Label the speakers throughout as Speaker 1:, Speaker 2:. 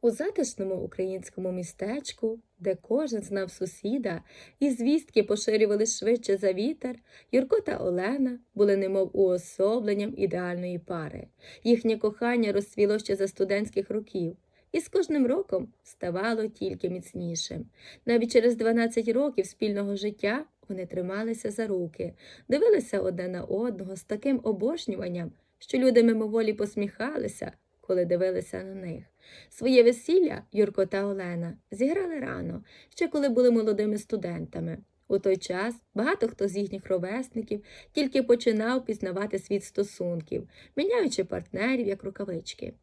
Speaker 1: У затишному українському містечку, де кожен знав сусіда, і звістки поширювали швидше за вітер, Юрко та Олена були немов уособленням ідеальної пари. Їхнє кохання розцвіло ще за студентських років, і з кожним роком ставало тільки міцнішим. Навіть через 12 років спільного життя вони трималися за руки, дивилися одне на одного з таким обожнюванням, що люди мимоволі посміхалися, коли дивилися на них. Своє весілля Юрко та Олена зіграли рано, ще коли були молодими студентами. У той час багато хто з їхніх ровесників тільки починав пізнавати світ стосунків, міняючи партнерів як рукавички.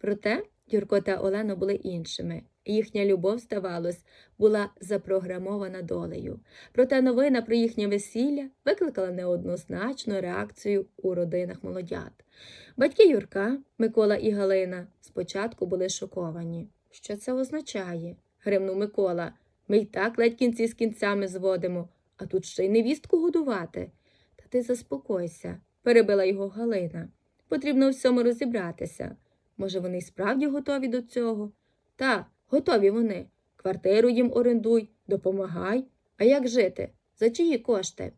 Speaker 1: Проте Юрко та Олена були іншими. Їхня любов, здавалось, була запрограмована долею. Проте новина про їхнє весілля викликала неоднозначну реакцію у родинах молодят. Батьки Юрка, Микола і Галина, спочатку були шоковані. Що це означає? гримнув Микола. Ми й так ледь кінці з кінцями зводимо, а тут ще й невістку годувати. Та ти заспокойся, перебила його Галина. Потрібно всьому розібратися. Може, вони й справді готові до цього? Та, готові вони. Квартиру їм орендуй, допомагай. А як жити? За чиї кошти?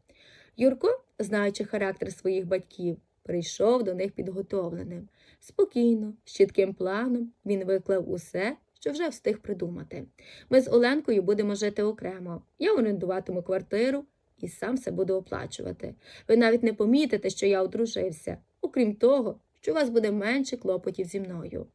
Speaker 1: Юрко, знаючи характер своїх батьків, прийшов до них підготовленим. Спокійно, з чітким планом він виклав усе, що вже встиг придумати. Ми з Оленкою будемо жити окремо. Я орендуватиму квартиру і сам все буду оплачувати. Ви навіть не помітите, що я одружився, окрім того, що у вас буде менше клопотів зі мною.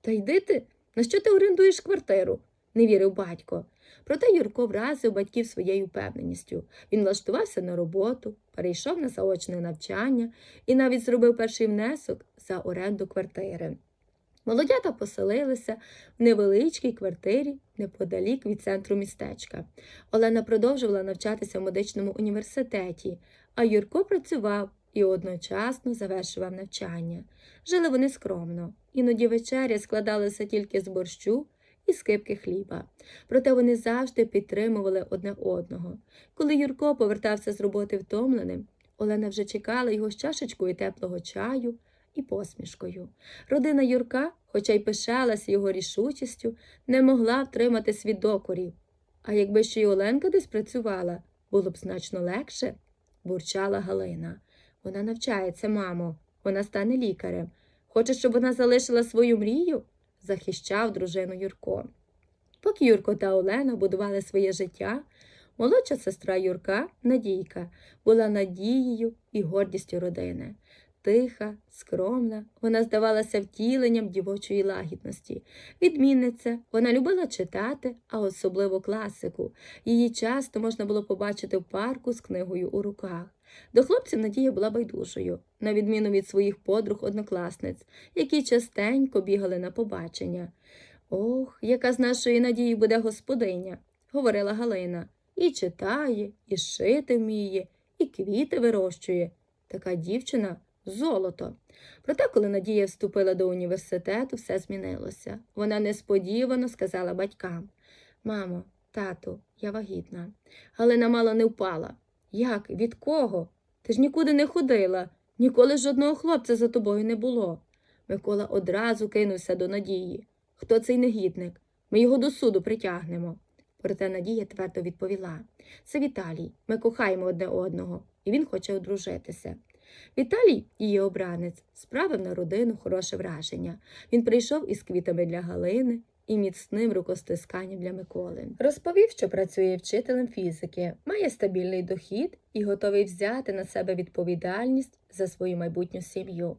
Speaker 1: Та йди ти, на що ти орендуєш квартиру? не вірив батько. Проте Юрко вразив батьків своєю впевненістю. Він влаштувався на роботу, перейшов на заочне навчання і навіть зробив перший внесок за оренду квартири. Молодята поселилися в невеличкій квартирі неподалік від центру містечка. Олена продовжувала навчатися в медичному університеті, а Юрко працював і одночасно завершував навчання. Жили вони скромно, іноді вечеря складалася тільки з борщу і скипки хліба. Проте вони завжди підтримували одне одного. Коли Юрко повертався з роботи втомленим, Олена вже чекала його з чашечкою теплого чаю і посмішкою. Родина Юрка, хоча й пишалася його рішучістю, не могла втримати свій докорів. А якби ще й Оленка десь працювала, було б значно легше, бурчала Галина. Вона навчається, мамо, вона стане лікарем. Хоче, щоб вона залишила свою мрію? захищав дружину Юрко. Поки Юрко та Олена будували своє життя, молодша сестра Юрка, Надійка, була надією і гордістю родини. Тиха, скромна, вона здавалася втіленням дівочої лагідності. Відмінниця, вона любила читати, а особливо класику. Її часто можна було побачити в парку з книгою у руках. До хлопців Надія була байдужою, на відміну від своїх подруг-однокласниць, які частенько бігали на побачення. Ох, яка з нашої надії буде господиня, говорила Галина. І читає, і шити вміє, і квіти вирощує. Така дівчина золото. Проте, коли Надія вступила до університету, все змінилося. Вона несподівано сказала батькам Мамо, тату, я вагітна. Галина мало не впала. Як? Від кого? Ти ж нікуди не ходила, ніколи жодного хлопця за тобою не було. Микола одразу кинувся до Надії. Хто цей негідник? Ми його до суду притягнемо. Проте Надія твердо відповіла Це Віталій, ми кохаємо одне одного, і він хоче одружитися. Віталій, її обранець, справив на родину хороше враження. Він прийшов із квітами для Галини і міцним рукостисканням для Миколи. Розповів, що працює вчителем фізики, має стабільний дохід і готовий взяти на себе відповідальність за свою майбутню сім'ю.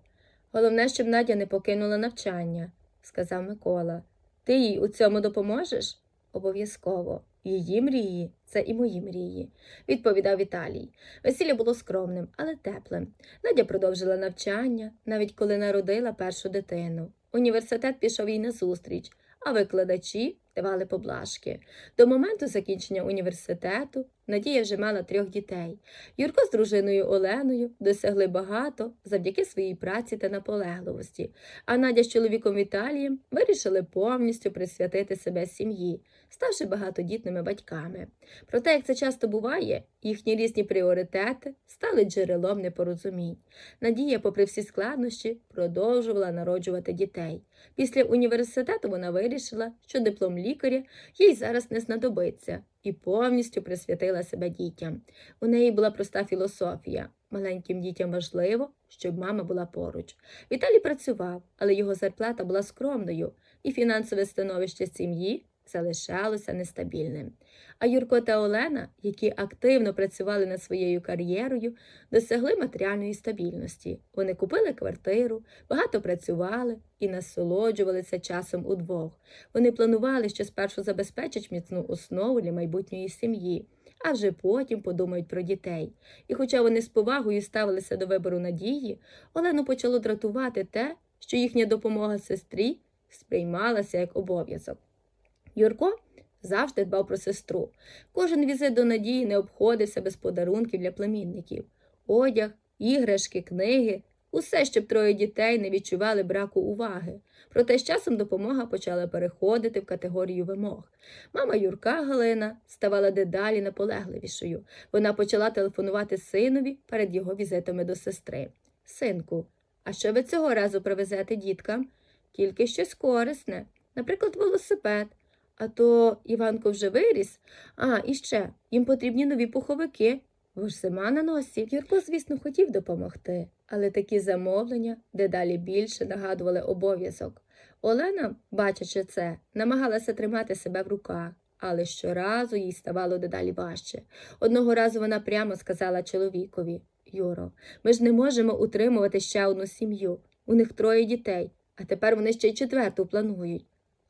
Speaker 1: Головне, щоб Надя не покинула навчання, сказав Микола. Ти їй у цьому допоможеш? Обов'язково. Її мрії це і мої мрії, відповідав Віталій. Весілля було скромним, але теплим. Надя продовжила навчання, навіть коли народила першу дитину. Університет пішов їй назустріч, а викладачі давали поблажки. До моменту закінчення університету Надія вже мала трьох дітей. Юрко з дружиною Оленою досягли багато завдяки своїй праці та наполегливості, а Надя з чоловіком Віталієм вирішили повністю присвятити себе сім'ї, ставши багатодітними батьками. Проте, як це часто буває, їхні різні пріоритети стали джерелом непорозумінь. Надія, попри всі складнощі, продовжувала народжувати дітей. Після університету вона вирішила, що диплом лікаря їй зараз не знадобиться, і повністю присвятила себе дітям. У неї була проста філософія. Маленьким дітям важливо, щоб мама була поруч. Віталій працював, але його зарплата була скромною, і фінансове становище сім'ї залишалося нестабільним. А Юрко та Олена, які активно працювали над своєю кар'єрою, досягли матеріальної стабільності. Вони купили квартиру, багато працювали і насолоджувалися часом удвох. Вони планували, що спершу забезпечать міцну основу для майбутньої сім'ї, а вже потім подумають про дітей. І хоча вони з повагою ставилися до вибору надії, Олену почало дратувати те, що їхня допомога сестрі сприймалася як обов'язок. Юрко завжди дбав про сестру. Кожен візит до Надії не обходився без подарунків для племінників. Одяг, іграшки, книги усе, щоб троє дітей не відчували браку уваги. Проте з часом допомога почала переходити в категорію вимог. Мама Юрка Галина ставала дедалі наполегливішою. Вона почала телефонувати синові перед його візитами до сестри. Синку, а що ви цього разу привезете діткам? Тільки щось корисне, наприклад, велосипед. А то Іванко вже виріс. А, і ще їм потрібні нові пуховики. Бо ж зима на носі. Юрко, звісно, хотів допомогти, але такі замовлення дедалі більше нагадували обов'язок. Олена, бачачи це, намагалася тримати себе в руках, але щоразу їй ставало дедалі важче. Одного разу вона прямо сказала чоловікові Юро, ми ж не можемо утримувати ще одну сім'ю. У них троє дітей, а тепер вони ще й четверту планують.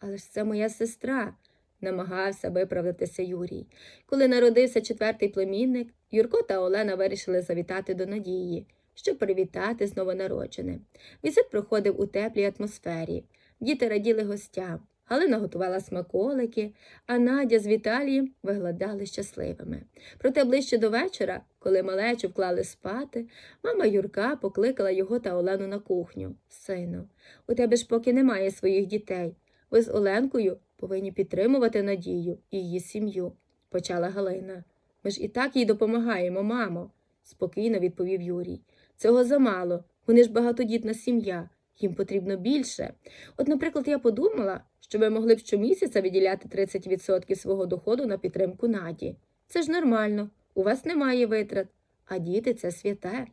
Speaker 1: Але ж це моя сестра, намагався виправдатися Юрій. Коли народився четвертий племінник, Юрко та Олена вирішили завітати до Надії, щоб привітати з новонародженим. Візит проходив у теплій атмосфері. Діти раділи гостям. Галина готувала смаколики, а Надя з Віталієм виглядали щасливими. Проте ближче до вечора, коли малечу вклали спати, мама Юрка покликала його та Олену на кухню. Сину, у тебе ж поки немає своїх дітей. Ви з Оленкою повинні підтримувати Надію і її сім'ю, почала Галина. Ми ж і так їй допомагаємо, мамо, спокійно відповів Юрій. Цього замало. Вони ж багатодітна сім'я, їм потрібно більше. От, наприклад, я подумала, що ви могли б щомісяця виділяти 30% свого доходу на підтримку Наді. Це ж нормально, у вас немає витрат, а діти це святе.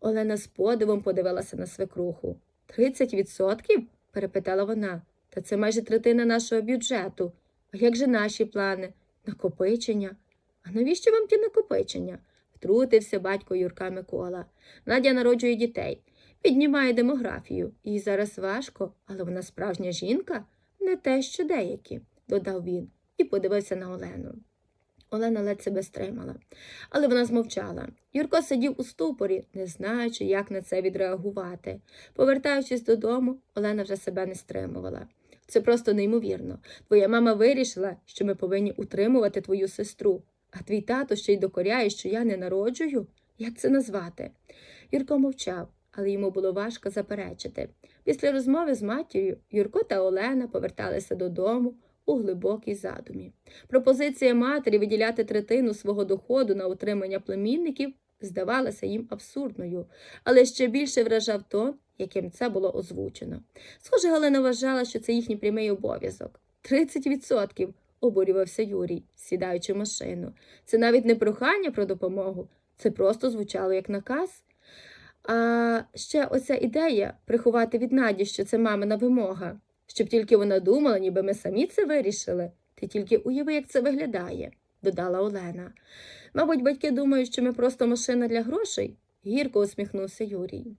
Speaker 1: Олена з подивом подивилася на свекруху. Тридцять відсотків? перепитала вона. Та це майже третина нашого бюджету. А як же наші плани? Накопичення? А навіщо вам ті накопичення? Втрутився батько Юрка Микола. Надя народжує дітей, піднімає демографію. Їй зараз важко, але вона справжня жінка, не те, що деякі, додав він і подивився на Олену. Олена ледь себе стримала, але вона змовчала. Юрко сидів у ступорі, не знаючи, як на це відреагувати. Повертаючись додому, Олена вже себе не стримувала. Це просто неймовірно. Твоя мама вирішила, що ми повинні утримувати твою сестру, а твій тато ще й докоряє, що я не народжую. Як це назвати? Юрко мовчав, але йому було важко заперечити. Після розмови з матір'ю Юрко та Олена поверталися додому у глибокій задумі. Пропозиція матері виділяти третину свого доходу на утримання племінників здавалася їм абсурдною, але ще більше вражав тон, яким це було озвучено. Схоже, Галина вважала, що це їхній прямий обов'язок. Тридцять відсотків, обурювався Юрій, сідаючи в машину. Це навіть не прохання про допомогу, це просто звучало як наказ. А ще оця ідея приховати від Наді, що це мамина вимога, щоб тільки вона думала, ніби ми самі це вирішили. Ти тільки уяви, як це виглядає, додала Олена. Мабуть, батьки думають, що ми просто машина для грошей, гірко усміхнувся Юрій.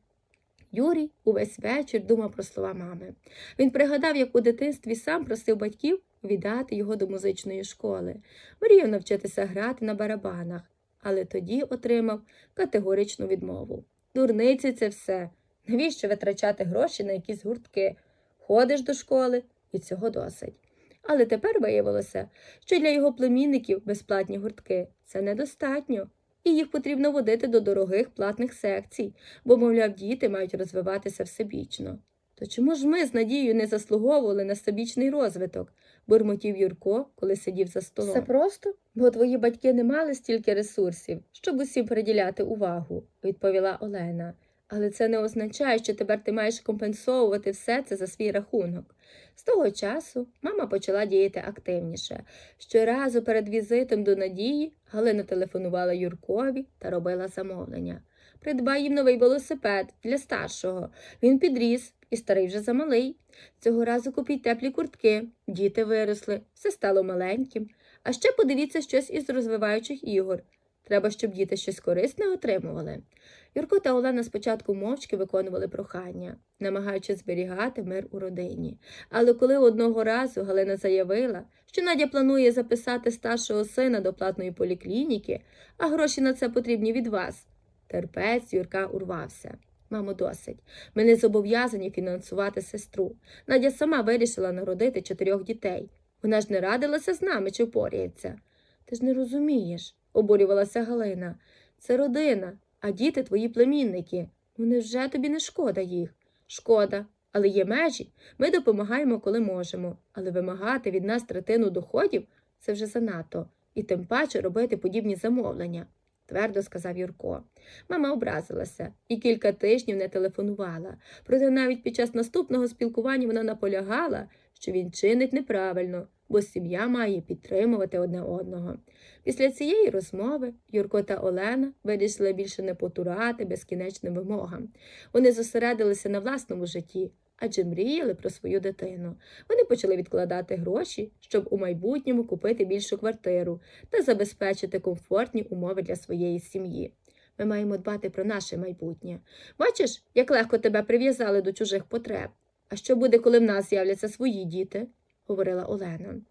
Speaker 1: Юрій увесь вечір думав про слова мами. Він пригадав, як у дитинстві сам просив батьків віддати його до музичної школи, мріяв навчитися грати на барабанах, але тоді отримав категоричну відмову. Дурниці це все. Навіщо витрачати гроші на якісь гуртки? Ходиш до школи, і цього досить. Але тепер виявилося, що для його племінників безплатні гуртки це недостатньо, і їх потрібно водити до дорогих платних секцій, бо, мовляв, діти мають розвиватися всебічно. То чому ж ми з Надією не заслуговували на всебічний розвиток? бурмотів Юрко, коли сидів за столом. Все просто, бо твої батьки не мали стільки ресурсів, щоб усім приділяти увагу, відповіла Олена. Але це не означає, що тепер ти маєш компенсовувати все це за свій рахунок. З того часу мама почала діяти активніше. Щоразу перед візитом до Надії Галина телефонувала Юркові та робила замовлення. Придбай їм новий велосипед для старшого. Він підріс і старий вже замалий. Цього разу купіть теплі куртки. Діти виросли, все стало маленьким. А ще подивіться щось із розвиваючих ігор. Треба, щоб діти щось корисне отримували. Юрко та Олена спочатку мовчки виконували прохання, намагаючись зберігати мир у родині. Але коли одного разу Галина заявила, що Надя планує записати старшого сина до платної поліклініки, а гроші на це потрібні від вас, терпець Юрка урвався. Мамо, досить. Ми не зобов'язані фінансувати сестру. Надя сама вирішила народити чотирьох дітей. Вона ж не радилася з нами, чи впоряється. Ти ж не розумієш, обурювалася Галина. Це родина, а діти твої племінники. Ну невже тобі не шкода їх? Шкода, але є межі. Ми допомагаємо, коли можемо, але вимагати від нас третину доходів це вже занадто, і тим паче робити подібні замовлення, твердо сказав Юрко. Мама образилася і кілька тижнів не телефонувала. Проте навіть під час наступного спілкування вона наполягала, що він чинить неправильно, бо сім'я має підтримувати одне одного. Після цієї розмови Юрко та Олена вирішили більше не потурати безкінечним вимогам. Вони зосередилися на власному житті, адже мріяли про свою дитину. Вони почали відкладати гроші, щоб у майбутньому купити більшу квартиру та забезпечити комфортні умови для своєї сім'ї. Ми маємо дбати про наше майбутнє. Бачиш, як легко тебе прив'язали до чужих потреб. А що буде, коли в нас з'являться свої діти? Говорила Олена.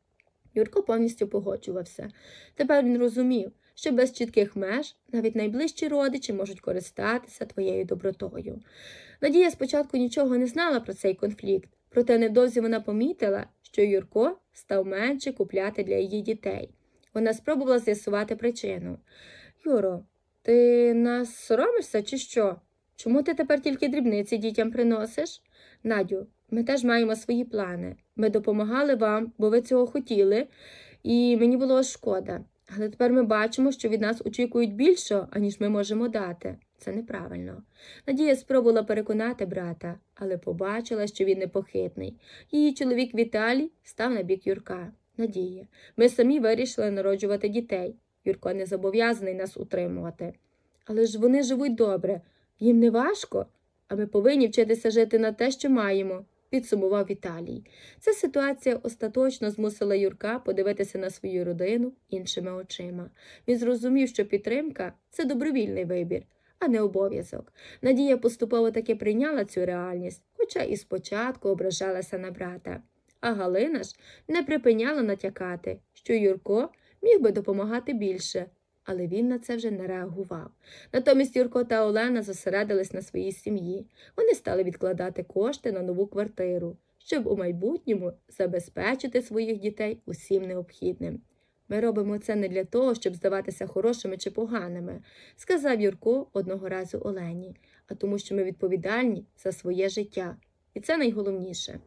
Speaker 1: Юрко повністю погоджувався. Тепер він розумів, що без чітких меж навіть найближчі родичі можуть користатися твоєю добротою. Надія спочатку нічого не знала про цей конфлікт, проте невдовзі вона помітила, що Юрко став менше купляти для її дітей. Вона спробувала з'ясувати причину. Юро, ти нас соромишся чи що? Чому ти тепер тільки дрібниці дітям приносиш? Надю, ми теж маємо свої плани. Ми допомагали вам, бо ви цього хотіли, і мені було шкода. Але тепер ми бачимо, що від нас очікують більше, аніж ми можемо дати. Це неправильно. Надія спробувала переконати брата, але побачила, що він непохитний. Її чоловік Віталій став на бік Юрка. Надія, ми самі вирішили народжувати дітей. Юрко не зобов'язаний нас утримувати. Але ж вони живуть добре, їм не важко, а ми повинні вчитися жити на те, що маємо, підсумував Віталій. Ця ситуація остаточно змусила Юрка подивитися на свою родину іншими очима. Він зрозумів, що підтримка це добровільний вибір, а не обов'язок. Надія поступово таки прийняла цю реальність, хоча і спочатку ображалася на брата. А Галина ж не припиняла натякати, що Юрко міг би допомагати більше, але він на це вже не реагував. Натомість Юрко та Олена зосередились на своїй сім'ї. Вони стали відкладати кошти на нову квартиру, щоб у майбутньому забезпечити своїх дітей усім необхідним. Ми робимо це не для того, щоб здаватися хорошими чи поганими, сказав Юрко одного разу Олені, а тому, що ми відповідальні за своє життя. І це найголовніше.